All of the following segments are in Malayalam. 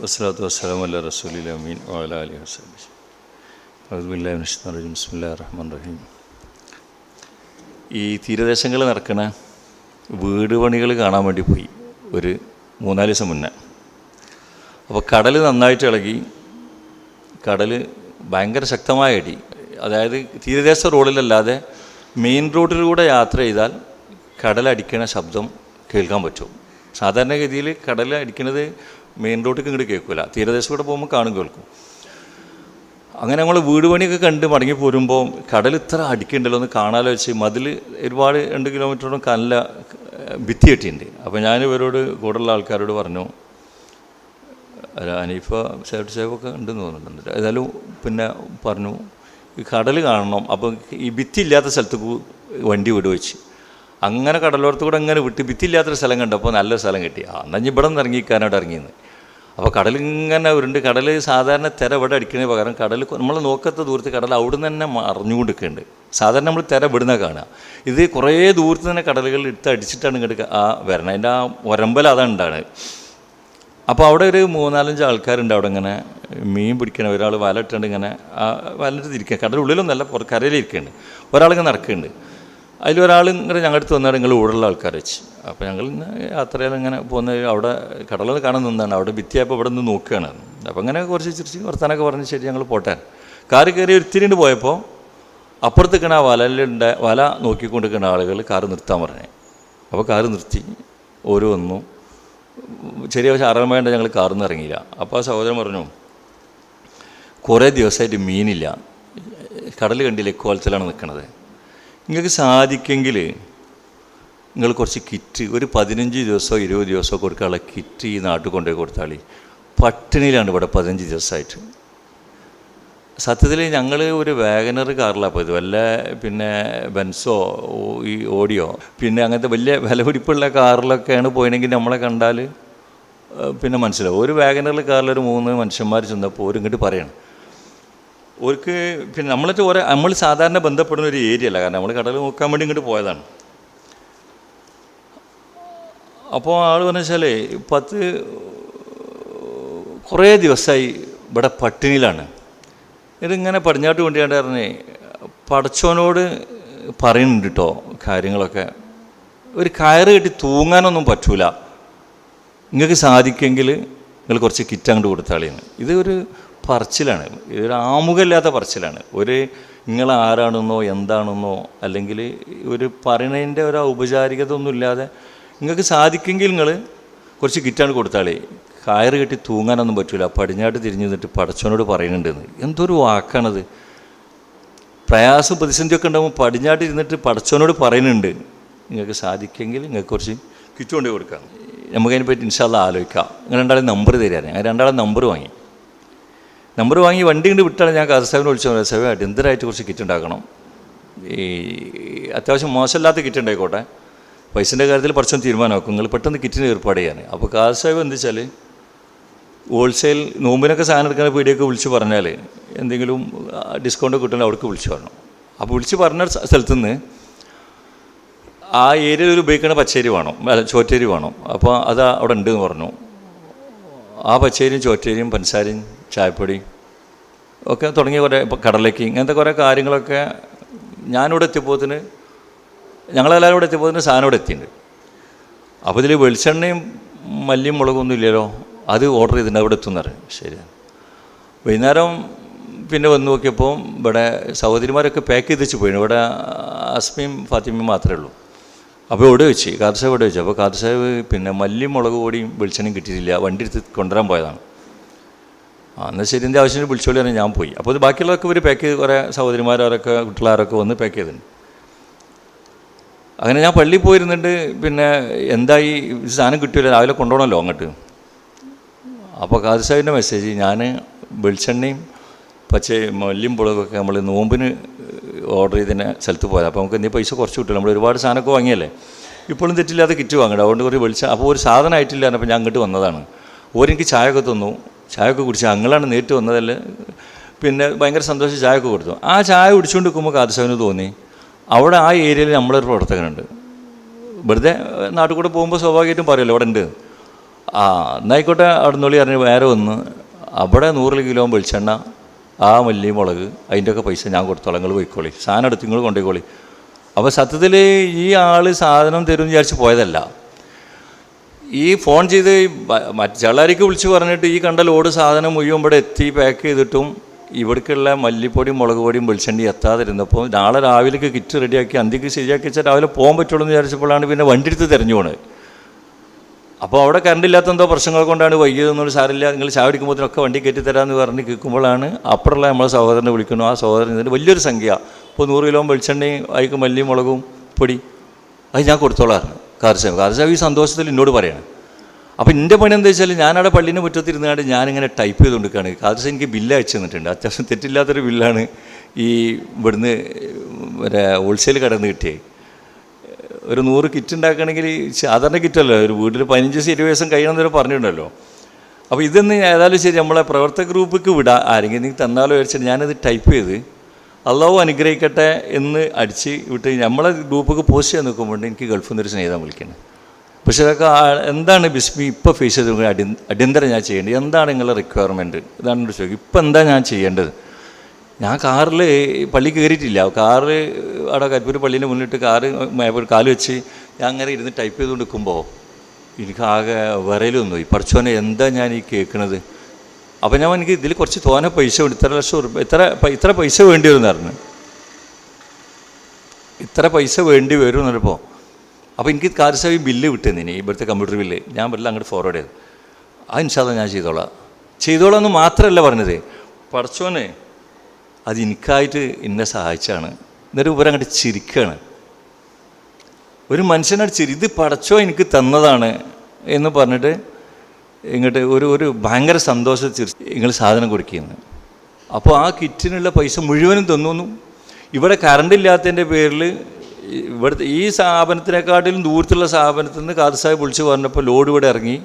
വസ്സലാത്തു റഹീം. ഈ തീരദേശങ്ങളിൽ നടക്കുന്ന വീട് പണികൾ കാണാൻ വേണ്ടി പോയി ഒരു മൂന്നാൽ ദിവസം മുന്നേ. അപ്പോൾ കടൽ നന്നായിട്ട് ഇളകി കടൽ ഭയങ്കര ശക്തമായ അടി അതായത് തീരദേശ റോഡിലല്ലാതെ മെയിൻ റോഡിലൂടെ യാത്ര ചെയ്താൽ കടലടിക്കണ ശബ്ദം കേൾക്കാൻ പറ്റും. സാധാരണഗതിയിൽ കടൽ അടിക്കുന്നത് മെയിൻ റോഡിൽ ഇങ്ങോട്ട് കേൾക്കില്ല തീരദേശത്തൂടെ പോകുമ്പോൾ കാണും കേൾക്കും. അങ്ങനെ നമ്മൾ വീട് പണിയൊക്കെ കണ്ട് മടങ്ങി പോരുമ്പോൾ കടൽ ഇത്ര അടിക്കണ്ടല്ലോ എന്ന് കാണാലോ വെച്ച് മതിൽ ഒരുപാട് രണ്ട് കിലോമീറ്ററോളം കല്ല ഭിത്തി കെട്ടിയിട്ടുണ്ട് അപ്പോൾ ഞാൻ ഇവരോട് കൂടുതലുള്ള ആൾക്കാരോട് പറഞ്ഞു അനീഫ സേഫ് സേഫൊക്കെ ഉണ്ടെന്ന് തോന്നുന്നുണ്ട്. ഏതായാലും പിന്നെ പറഞ്ഞു ഈ കടൽ കാണണം. അപ്പോൾ ഈ ഭിത്തി ഇല്ലാത്ത സ്ഥലത്ത് വണ്ടി വിടുവെച്ച്. അങ്ങനെ കടലോരത്ത് കൂടെ അങ്ങനെ വിട്ട് ഭിത്തില്ലാത്തൊരു സ്ഥലം കണ്ടപ്പോൾ നല്ല സ്ഥലം കിട്ടി. ആ എന്നാൽ ഇവിടെ നിന്ന് ഇറങ്ങിക്കാനോട് ഇറങ്ങിയെന്ന് അപ്പോൾ കടൽ ഇങ്ങനെ ഉരുണ്ട് കടൽ സാധാരണ തിര ഇവിടെ അടിക്കുന്നതിന് പകരം കടൽ നമ്മൾ നോക്കത്ത ദൂരത്ത് കടൽ അവിടെ നിന്ന് തന്നെ അറിഞ്ഞുകൊണ്ടിരിക്കുന്നുണ്ട് സാധാരണ നമ്മൾ തിര ഇവിടുന്ന കാണുക. ഇത് കുറേ ദൂരത്ത് തന്നെ കടലുകൾ എടുത്ത് അടിച്ചിട്ടാണ് ഇങ്ങോട്ട് ആ വരണം. അതിന്റെ ആ ഒരമ്പൽ അതാണ് ഉണ്ടാണ് അപ്പോൾ അവിടെ ഒരു മൂന്നാലഞ്ച് ആൾക്കാരുണ്ട് അവിടെ ഇങ്ങനെ മീൻ പിടിക്കണ ഒരാൾ വല ഇട്ടുകൊണ്ട് ഇങ്ങനെ ആ വലയിട്ട് തിരിക്കുക കടലുള്ളിലൊന്നല്ല പുറ കരയിലിരിക്കുന്നുണ്ട് ഒരാളിങ്ങനെ നടക്കുന്നുണ്ട് അതിലൊരാൾ ഇങ്ങനെ ഞങ്ങളുടെ അടുത്ത് വന്നാൽ നിങ്ങൾ ഊടുള്ള ആൾക്കാർ വെച്ച് അപ്പോൾ ഞങ്ങൾ യാത്രയിൽ ഇങ്ങനെ പോകുന്ന അവിടെ കടലിൽ കാണാൻ നിന്നാണ്. അവിടെ ഭിത്തിയായപ്പോൾ ഇവിടെ നിന്ന് നോക്കുകയാണ് അപ്പോൾ അങ്ങനെ കുറച്ച് ചിരിച്ച് വർത്താനൊക്കെ പറഞ്ഞ് ശരി ഞങ്ങൾ പോട്ടെ. കാറ് കയറി ഒത്തിരിണ്ട് പോയപ്പോൾ അപ്പുറത്ത് കിണ വലയിലുണ്ട വല നോക്കിക്കൊണ്ടിരിക്കുന്ന ആളുകൾ കാറ് നിർത്താൻ പറഞ്ഞു. അപ്പോൾ കാറ് നിർത്തി. ഓരോ വന്നു. ചെറിയ പക്ഷേ ആറാമേണ്ട ഞങ്ങൾ കാറിൽ നിന്ന് ഇറങ്ങിയില്ല. അപ്പോൾ ആ സഹോദരൻ പറഞ്ഞു കുറേ ദിവസമായിട്ട് മീനില്ല. കടൽ കണ്ടില്ല കോലത്തിലാണ് നിൽക്കണത് നിങ്ങൾക്ക് സാധിക്കെങ്കിൽ നിങ്ങൾ കുറച്ച് കിറ്റ് ഒരു പതിനഞ്ച് ദിവസമോ ഇരുപത് ദിവസമോ കൊടുക്കാനുള്ള കിറ്റ് ഈ നാട്ടിൽ കൊണ്ടുപോയി കൊടുത്താളി പട്ടിണിയിലാണ് ഇവിടെ പതിനഞ്ച് ദിവസമായിട്ട്. സത്യത്തിൽ ഞങ്ങൾ ഒരു വാഗനർ കാറിലാണ് പോയത്. വല്ല പിന്നെ ബെൻസോ ഈ ഓഡിയോ പിന്നെ അങ്ങനത്തെ വലിയ വിലപിടിപ്പുള്ള കാറിലൊക്കെയാണ് പോയെങ്കിൽ നമ്മളെ കണ്ടാൽ പിന്നെ മനസ്സിലാവും. ഒരു വാഗനറിൽ കാറിലൊരു മൂന്ന് മനുഷ്യന്മാർ ചെന്നപ്പോൾ ഒരു ഇങ്ങോട്ട് പറയണം അവർക്ക് പിന്നെ നമ്മളൊക്കെ ഓരോ നമ്മൾ സാധാരണ ബന്ധപ്പെടുന്ന ഒരു ഏരിയ അല്ല. കാരണം നമ്മൾ കടൽ നോക്കാൻ വേണ്ടി ഇങ്ങോട്ട് പോയതാണ്. അപ്പോൾ ആൾ പറഞ്ഞു വെച്ചാൽ പത്ത് കുറേ ദിവസമായി ഇവിടെ പട്ടിണിയിലാണ്. ഇതിങ്ങനെ പടിഞ്ഞാട്ട് വേണ്ടിയാണ്ടായിരുന്നേ പടച്ചോനോട് പറയുന്നുണ്ട് കേട്ടോ കാര്യങ്ങളൊക്കെ. ഒരു കയറ് കെട്ടി തൂങ്ങാനൊന്നും പറ്റൂല. നിങ്ങൾക്ക് സാധിക്കുമെങ്കിൽ നിങ്ങൾ കുറച്ച് കിറ്റ് അങ്ങോട്ട് കൊടുത്താളിയാണ് ഇത് ഒരു പറച്ചിലാണ്. ഇതൊരു ആമുഖമില്ലാത്ത പറച്ചിലാണ്. ഒരു നിങ്ങൾ ആരാണെന്നോ എന്താണെന്നോ അല്ലെങ്കിൽ ഒരു പറയണതിന്റെ ഒരു ഔപചാരികത ഒന്നും ഇല്ലാതെ നിങ്ങൾക്ക് സാധിക്കുമെങ്കിൽ നിങ്ങൾ കുറച്ച് കിറ്റാണ് കൊടുത്താളേ. കയറ് കെട്ടി തൂങ്ങാനൊന്നും പറ്റില്ല പടിഞ്ഞാട്ട് തിരിഞ്ഞു നിന്നിട്ട് പടച്ചോനോട് പറയുന്നുണ്ടെന്ന് എന്തൊരു വാക്കാണത്. പ്രയാസം പ്രതിസന്ധിയൊക്കെ ഉണ്ടാകുമ്പോൾ പടിഞ്ഞാട്ട് ഇരുന്നിട്ട് പടച്ചോനോട് പറയുന്നുണ്ട് നിങ്ങൾക്ക് സാധിക്കുമെങ്കിൽ നിങ്ങൾക്ക് കുറച്ച് കിറ്റ് കൊണ്ടുപോയി കൊടുക്കാം. നമുക്കതിനെ പറ്റി ഇൻഷാല്ല ആലോചിക്കാം. അങ്ങനെ രണ്ടാളെ നമ്പർ തരാനേ. അങ്ങനെ രണ്ടാളെ നമ്പർ വാങ്ങി. നമ്പർ വാങ്ങി വണ്ടി കൊണ്ട് വിട്ടാണ് ഞാൻ കാസേവിനെ വിളിച്ചു സേവ അടിയന്തരമായിട്ട് കുറച്ച് കിറ്റ് ഉണ്ടാക്കണം? ഈ അത്യാവശ്യം മോശമില്ലാത്ത കിറ്റ് ഉണ്ടായിക്കോട്ടെ. പൈസന്റെ കാര്യത്തിൽ പ്രശ്നം തീരുമാനമാക്കും. നിങ്ങൾ പെട്ടെന്ന് കിറ്റിന് ഏർപ്പാട് ചെയ്യാൻ അപ്പോൾ കാസേവ് എന്താ വെച്ചാൽ ഹോൾസെയിൽ നോമ്പിനൊക്കെ സാധനം എടുക്കുന്ന പീടിയൊക്കെ വിളിച്ച് പറഞ്ഞാൽ എന്തെങ്കിലും ഡിസ്കൗണ്ട് കിട്ടണമെങ്കിൽ അവിടേക്ക് വിളിച്ച് പറഞ്ഞു അപ്പോൾ വിളിച്ച് പറഞ്ഞ സ്ഥലത്ത് നിന്ന് ആ ഏരിയയിൽ ഒരു ഉപയോഗിക്കുന്ന പച്ചേരി വേണം. അല്ല ചോറ്റേരി വേണം. അപ്പോൾ അത് അവിടെ ഉണ്ട് എന്ന് പറഞ്ഞു. ആ പച്ചേരിയും ചോറ്റേരിയും പഞ്ചസാരയും ചായപ്പൊടിയും ഒക്കെ തുടങ്ങിയ കുറേ ഇപ്പോൾ കടലക്കി ഇങ്ങനത്തെ കുറേ കാര്യങ്ങളൊക്കെ ഞാനിവിടെ എത്തിയപ്പോത്തിന് ഞങ്ങളെല്ലാവരും ഇവിടെ എത്തിയപ്പോത്തിന് സാധനം ഇവിടെ എത്തിയിട്ടുണ്ട്. അപ്പോൾ ഇതിൽ വെളിച്ചെണ്ണയും മല്ലിയും മുളകൊന്നും ഇല്ലല്ലോ അത് ഓർഡർ ചെയ്തിട്ടുണ്ട് അവിടെ എത്തുന്നത് ശരിയാണ് വൈകുന്നേരം പിന്നെ വന്ന് നോക്കിയപ്പോൾ ഇവിടെ സഹോദരിമാരൊക്കെ പാക്ക് ചെയ്ത് വെച്ച് പോയിന്. ഇവിടെ അസ്മയും ഫാത്തിമയും മാത്രമേ ഉള്ളൂ. അപ്പോൾ ഇവിടെ വെച്ച് കാർസാഹ് ഇവിടെ വെച്ചു. അപ്പോൾ കാർസാഹ് പിന്നെ മല്ലി മുളക് പൊടിയും വെളിച്ചെണ്ണയും കിട്ടിയിട്ടില്ല. വണ്ടി എടുത്ത് കൊണ്ടുവരാൻ പോയതാണ്. ആ എന്നാൽ ശരി എന്റെ ആവശ്യത്തിന് വിളിച്ചോളി പറഞ്ഞാൽ ഞാൻ പോയി. അപ്പോൾ ഇത് ബാക്കിയുള്ളതൊക്കെ ഇവർ പാക്ക് ചെയ്ത് കുറേ സഹോദരിമാരവരൊക്കെ കുട്ടികളാരൊക്കെ വന്ന് പാക്ക് ചെയ്തിട്ടുണ്ട്. അങ്ങനെ ഞാൻ പള്ളി പോയിരുന്നിട്ട് പിന്നെ എന്തായി? സാധനം കിട്ടിയില്ല. രാവിലെ കൊണ്ടുപോകണമല്ലോ അങ്ങോട്ട്. അപ്പോൾ കാദിസാഹിന്റെ മെസ്സേജ് ഞാൻ വെളിച്ചെണ്ണയും പച്ച മല്ലിയും പുളകൊക്കെ നമ്മൾ നോമ്പിന് ഓർഡർ ചെയ്തതിന് സ്ഥലത്ത് പോയത്. അപ്പോൾ നമുക്ക് എന്തെങ്കിലും പൈസ കുറച്ച് കിട്ടില്ല. നമ്മൾ ഒരുപാട് സാധനമൊക്കെ വാങ്ങിയല്ലേ? ഇപ്പോഴും തെറ്റില്ലാതെ കിറ്റ് വാങ്ങണം അതുകൊണ്ട് കുറേ വെളിച്ചം അപ്പോൾ ഒരു സാധനം ആയിട്ടില്ല. അപ്പോൾ ഞാൻ അങ്ങോട്ട് വന്നതാണ്. ഓരെനിക്ക് ചായ ഒക്കെ തന്നു. ചായ ഒക്കെ കുടിച്ച് അങ്ങളാണ് നേരിട്ട് വന്നതല്ലേ. പിന്നെ ഭയങ്കര സന്തോഷം ചായ ഒക്കെ കൊടുത്തു. ആ ചായ കുടിച്ചുകൊണ്ട് നിൽക്കുമ്പോൾ കാദിസാഹിന് തോന്നി അവിടെ ആ ഏരിയയിൽ നമ്മളൊരു പ്രവർത്തകനുണ്ട്. വെറുതെ നാട്ടിൽ കൂടെ പോകുമ്പോൾ സ്വാഭാവികമായിട്ടും പറയുമല്ലോ അവിടെ ഉണ്ട്. ആ എന്നായിക്കോട്ടെ അവിടെ നിന്നുള്ളി അറിഞ്ഞ് വേറെ ഒന്ന് അവിടെ നൂറ് കിലോ വെളിച്ചെണ്ണ ആ മല്ലി മുളക് അതിന്റെയൊക്കെ പൈസ ഞാൻ കൊടുത്തോളാം നിങ്ങൾ പോയിക്കോളി സാധനം എടുത്ത് നിങ്ങൾ കൊണ്ടുപോയിക്കോളി. അപ്പോൾ സത്യത്തിൽ ഈ ആൾ സാധനം തരും വിചാരിച്ച് പോയതല്ല. ഈ ഫോൺ ചെയ്ത് മറ്റുള്ളവർക്ക് വിളിച്ച് പറഞ്ഞിട്ട് ഈ കണ്ട ലോഡ് സാധനം മുഴുവൻ ഇവിടെ എത്തി പാക്ക് ചെയ്തിട്ടും ഇവിടേക്കുള്ള മല്ലിപ്പൊടിയും മുളക് പൊടിയും വെളിച്ചെണ്ണി എത്താതിരുന്നപ്പോൾ നാളെ രാവിലേക്ക് കിറ്റ് റെഡിയാക്കി അന്തിക്ക് ശരിയാക്കി വെച്ചാൽ രാവിലെ പോകാൻ പറ്റുള്ളൂ എന്ന് വിചാരിച്ചപ്പോഴാണ് പിന്നെ വണ്ടി എടുത്ത് തിരഞ്ഞു പോണത്. അപ്പോൾ അവിടെ കറണ്ട് ഇല്ലാത്ത എന്തോ പ്രശ്നങ്ങൾ കൊണ്ടാണ് വൈകിയതെന്നുള്ള സാറില്ല നിങ്ങൾ ചായ കുടിക്കുമ്പോഴത്തേനൊക്കെ വണ്ടി കയറ്റി തരാമെന്ന് പറഞ്ഞ് കേൾക്കുമ്പോഴാണ് അപ്പുറമുള്ള നമ്മളെ സഹോദരനെ വിളിക്കുന്നു. ആ സഹോദരൻ ഇതിന് വലിയൊരു സംഖ്യ. ഇപ്പോൾ നൂറ് കിലോ വെളിച്ചെണ്ണയും അതിക്ക് മല്ലിയും മുളകും പൊടി. അത് ഞാൻ കൊടുത്തോളാറുണ്ട് കാർസാബ് കാർസാബ് ഈ സന്തോഷത്തിൽ എന്നോട് പറയണം. അപ്പോൾ എന്റെ പണി എന്താ വെച്ചാൽ ഞാനവിടെ പള്ളീനെ മുറ്റത്തിരുന്നാണ്ട് ഞാനിങ്ങനെ ടൈപ്പ് ചെയ്ത് കൊടുക്കുകയാണ് കാർസ് എനിക്ക് ബില്ല് അയച്ചു തന്നിട്ടുണ്ട്. അത്യാവശ്യം തെറ്റില്ലാത്തൊരു ബില്ലാണ് ഈ ഇവിടുന്ന് മറ്റേ ഹോൾസെയിൽ കടന്ന് കിട്ടിയത് ഒരു നൂറ് കിറ്റ് ഉണ്ടാക്കണമെങ്കിൽ സാധാരണ കിറ്റല്ലോ ഒരു വീട്ടിൽ പതിനഞ്ച് ദിവസം ഇരുപത് ദിവസം കഴിയണമെന്നൊരു പറഞ്ഞിട്ടുണ്ടല്ലോ. അപ്പോൾ ഇതൊന്ന് ഏതായാലും ശരി നമ്മളെ പ്രവർത്തക ഗ്രൂപ്പിക്ക് വിടാം. ആരെങ്കിലും തന്നാലോ വിചാരിച്ചിട്ട് ഞാനത് ടൈപ്പ് ചെയ്ത് അള്ളാഹു അനുഗ്രഹിക്കട്ടെ എന്ന് അടിച്ച് വിട്ട് നമ്മളെ ഗ്രൂപ്പൊക്കെ പോസ്റ്റ് ചെയ്യാൻ നിൽക്കുമ്പോൾ എനിക്ക് ഗൾഫിൽ നിന്നൊരു സ്നേഹിതം വിളിക്കുന്നത് പക്ഷേ അതൊക്കെ എന്താണ് ബിസ്മി ഇപ്പോൾ ഫേസ് ചെയ്ത് അടി അടിയന്തരം ഞാൻ ചെയ്യേണ്ടത്? എന്താണ് നിങ്ങളുടെ റിക്വയർമെന്റ് ഇതാണ് എന്നോട് ചോദിക്കും ഇപ്പം എന്താ ഞാൻ ചെയ്യേണ്ടത്? ഞാൻ കാറിൽ പള്ളി കയറിയിട്ടില്ല. കാറ് അവിടെ കരിപ്പൂർ പള്ളീന്റെ മുന്നിട്ട് കാറ് കാൽ വെച്ച് ഞാൻ അങ്ങനെ ഇരുന്ന് ടൈപ്പ് ചെയ്ത് നിൽക്കുമ്പോൾ എനിക്ക് ആകെ വിറയിലൊന്നും പോയി പഠിച്ചോനെ എന്താ ഞാൻ ഈ കേൾക്കണത്? അപ്പോൾ ഞാൻ എനിക്ക് ഇതിൽ കുറച്ച് തോനെ പൈസ വേണ്ടി ഇത്ര ലക്ഷം ഉറുപ്പ് ഇത്ര ഇത്ര പൈസ വേണ്ടി വരും ഇത്ര പൈസ വേണ്ടി വരും എന്നപ്പോൾ അപ്പോൾ എനിക്ക് കാർസേവി ബില്ല് വിട്ടുതന്നിനി ഇവിടുത്തെ കമ്പ്യൂട്ടർ ബില്ല്. ഞാൻ ബില്ല് അങ്ങോട്ട് ഫോർവേഡ് ചെയ്തു. ആ ഇൻഷാല്ല ഞാൻ ചെയ്തോളാം. ചെയ്തോളാം എന്ന് മാത്രമല്ല പറഞ്ഞത്. പഠിച്ചോനെ അത് എനിക്കായിട്ട് എന്നെ സഹായിച്ചാണ്. എന്നിട്ട് ഇവരെ അങ്ങോട്ട് ചിരിക്കുകയാണ് ഒരു മനുഷ്യനോട് ചിരി ഇത് പടച്ചോ എനിക്ക് തന്നതാണ് എന്ന് പറഞ്ഞിട്ട് ഇങ്ങോട്ട് ഒരു ഒരു ഭയങ്കര സന്തോഷത്തിൽ നിങ്ങൾ സാധനം കൊടുക്കുന്നു. അപ്പോൾ ആ കിറ്റിനുള്ള പൈസ മുഴുവനും തന്നു ഇവിടെ കറണ്ട് ഇല്ലാത്തതിന്റെ പേരിൽ ഇവിടുത്തെ ഈ സ്ഥാപനത്തിനെക്കാട്ടിലും ദൂരത്തുള്ള സ്ഥാപനത്തിൽ നിന്ന് കാർസായി വിളിച്ച് പറഞ്ഞപ്പോൾ ലോഡ് ഇവിടെ ഇറങ്ങി.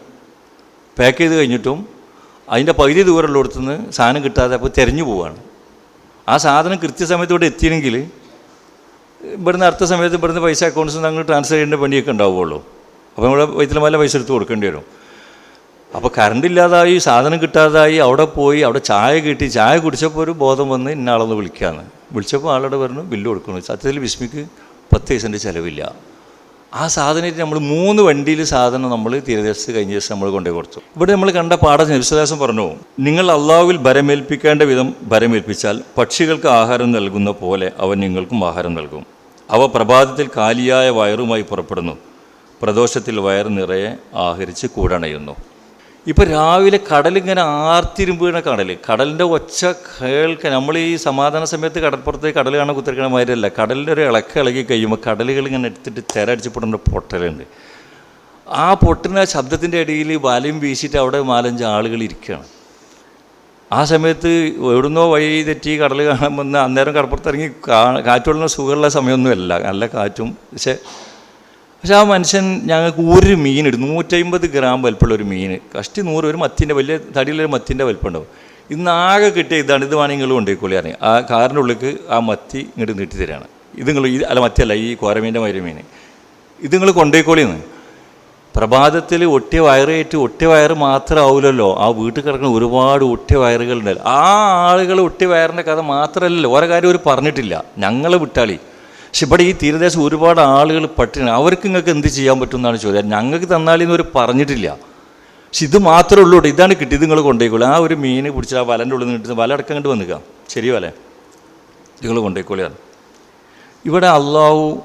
പാക്ക് ചെയ്ത് കഴിഞ്ഞിട്ടും അതിന്റെ പകുതി ദൂരമുള്ളിടത്തു നിന്ന് സാധനം കിട്ടാതെ അപ്പോൾ തിരഞ്ഞു പോവുകയാണ് ആ സാധനം കൃത്യസമയത്ത് ഇവിടെ എത്തിയെങ്കിൽ ഇവിടുന്ന് അടുത്ത സമയത്ത് ഇവിടുന്ന് പൈസ അക്കൗണ്ട്സ് നിന്ന് അങ്ങ് ട്രാൻസ്ഫർ ചെയ്യേണ്ട പണിയൊക്കെ ഉണ്ടാവുള്ളൂ. അപ്പോൾ നമ്മുടെ വൈത്തിലമല്ല പൈസ എടുത്ത് കൊടുക്കേണ്ടി വരും. അപ്പോൾ കറണ്ട് ഇല്ലാതായി സാധനം കിട്ടാതായി അവിടെ പോയി അവിടെ ചായ കിട്ടി ചായ കുടിച്ചപ്പോൾ ഒരു ബോധം വന്ന് ഇന്ന ആളൊന്ന് വിളിക്കാമെന്ന് വിളിച്ചപ്പോൾ ആളുടെ പറഞ്ഞു ബില്ല് കൊടുക്കണം? സത്യത്തിൽ വിസ്മിക്ക് പത്ത് പൈസന്റെ ചിലവില്ല. ആ സാധനമായിട്ട് നമ്മൾ മൂന്ന് വണ്ടിയിൽ സാധനം നമ്മൾ തീരദേശത്ത് കഴിഞ്ഞ ദിവസം നമ്മൾ കൊണ്ടുപോയി കൊടുത്തു. ഇവിടെ നമ്മൾ കണ്ട പാഠം വിശ്വദാസം പറഞ്ഞു നിങ്ങൾ അള്ളാഹുവിൽ ഭരമേൽപ്പിക്കേണ്ട വിധം ഭരമേൽപ്പിച്ചാൽ പക്ഷികൾക്ക് ആഹാരം നൽകുന്ന പോലെ അവൻ നിങ്ങൾക്കും ആഹാരം നൽകും. അവ പ്രഭാതത്തിൽ കാലിയായ വയറുമായി പുറപ്പെടുന്നു. പ്രദോഷത്തിൽ വയർ നിറയെ ആഹരിച്ച് കൂടണയുന്നു. ഇപ്പം രാവിലെ കടലിങ്ങനെ ആർത്തിരുമ്പീണ കടൽ കടലിന്റെ ഒച്ച കേൾക്കാൻ നമ്മൾ ഈ സമാധാന സമയത്ത് കടപ്പുറത്തേക്ക് കടൽ കാണാൻ കുത്തിരിക്കണ മാതിരിയല്ല. കടലിന്റെ ഒരു ഇളക്ക ഇളകി കഴിയുമ്പോൾ കടലുകൾ ഇങ്ങനെ എടുത്തിട്ട് തിരടിച്ച് അടിച്ചപ്പെടുന്ന പൊട്ടലുണ്ട്. ആ പൊട്ടുന്ന ശബ്ദത്തിന്റെ ഇടയിൽ വലയും വീശിയിട്ട് അവിടെ നാലഞ്ച് ആളുകൾ ഇരിക്കുകയാണ് ആ സമയത്ത് എവിടുന്നോ വഴി തെറ്റി കടൽ കാണാൻ വന്ന് അന്നേരം കടപ്പുറത്തിറങ്ങി കാറ്റുള്ള സുഖമുള്ള സമയമൊന്നുമല്ല. നല്ല കാറ്റും പക്ഷേ പക്ഷെ ആ മനുഷ്യൻ ഞങ്ങൾക്ക് ഒരു മീൻ ഇടും. നൂറ്റമ്പത് ഗ്രാം വലിപ്പമുള്ള ഒരു മീൻ. കഷ്ടി നൂറ് ഒരു മത്തിന്റെ വലിയ തടിയിലൊരു മത്തിന്റെ വലിപ്പം ഉണ്ടാവും ഇന്ന് ആകെ കിട്ടിയ ഇതാണ്. ഇത് വേണമെങ്കിൽ നിങ്ങൾ കൊണ്ടുപോയിക്കോളി അറിയാം ആ കാറിന്റെ ഉള്ളിലേക്ക് ആ മത്തി ഇങ്ങോട്ട് നീട്ടി തരാണ് ഇത് നിങ്ങൾ അല്ല മത്തിയല്ല ഈ കോരമീന്റെ മരി മീൻ. ഇത് നിങ്ങൾ കൊണ്ടുപോയിക്കോളിന്ന് പ്രഭാതത്തിൽ ഒട്ടിയ വയറേറ്റ് ഒട്ടിയ വയറ് മാത്രമാവില്ലല്ലോ ആ വീട്ടിൽ കിടക്കുന്ന ഒരുപാട് ഒട്ടിയ വയറുകളുണ്ടല്ലോ. ആ ആളുകൾ ഒട്ടിയ വയറിന്റെ കഥ മാത്രമല്ലല്ലോ. ഓരോ കാര്യം ഒരു പറഞ്ഞിട്ടില്ല. ഞങ്ങൾ വിട്ടാളി. പക്ഷെ ഇവിടെ ഈ തീരദേശം ഒരുപാട് ആളുകൾ പട്ടിണി അവർക്ക് നിങ്ങൾക്ക് എന്ത് ചെയ്യാൻ പറ്റും എന്നാണ് ചോദ്യം. ഞങ്ങൾക്ക് തന്നാളിന്ന് അവർ പറഞ്ഞിട്ടില്ല. പക്ഷെ ഇത് മാത്രമേ ഉള്ളൂ. ഇതാണ് കിട്ടിയത് നിങ്ങൾ കൊണ്ടുപോയിക്കോളൂ. ആ ഒരു മീൻ പിടിച്ച് ആ വലന്റെ ഉള്ളിൽ നിന്ന് വല അടക്കം കണ്ട് വന്നിക്കാം. ശരി വല. നിങ്ങൾ കൊണ്ടുപോയിക്കോളിയാണ്. ഇവിടെ അള്ളാഹു